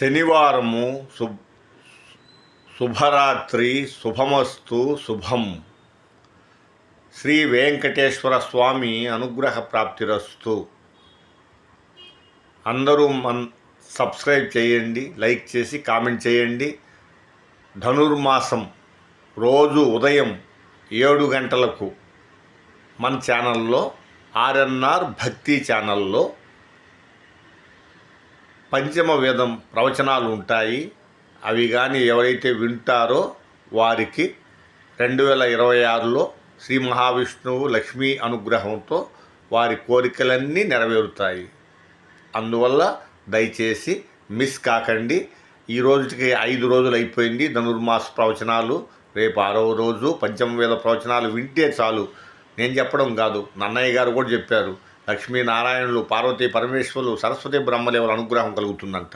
శనివారము శుభ శుభరాత్రి శుభమస్తు శుభం. శ్రీ వెంకటేశ్వర స్వామి అనుగ్రహ ప్రాప్తిరస్తు. అందరూ మన్ సబ్స్క్రైబ్ చేయండి లైక్ చేసి కామెంట్ చేయండి. ధనుర్మాసం రోజు ఉదయం ఏడు గంటలకు మన ఛానల్లో ఆర్ఎన్ఆర్ భక్తి ఛానల్లో పంచమ వేదం ప్రవచనాలు ఉంటాయి. అవి కానీ ఎవరైతే వింటారో వారికి రెండు వేల ఇరవై ఆరులో శ్రీ మహావిష్ణువు లక్ష్మీ అనుగ్రహంతో వారి కోరికలన్నీ నెరవేరుతాయి. అందువల్ల దయచేసి మిస్ కాకండి. ఈ రోజుకి ఐదు రోజులు అయిపోయింది ధనుర్మాస ప్రవచనాలు. రేపు ఆరవ రోజు పంచమ వేద ప్రవచనాలు వింటే చాలు. నేను చెప్పడం కాదు. నన్నయ్య గారు కూడా చెప్పారు. లక్ష్మీనారాయణులు పార్వతీ పరమేశ్వరులు సరస్వతి బ్రహ్మదేవుల అనుగ్రహం కలుగుతుందంట.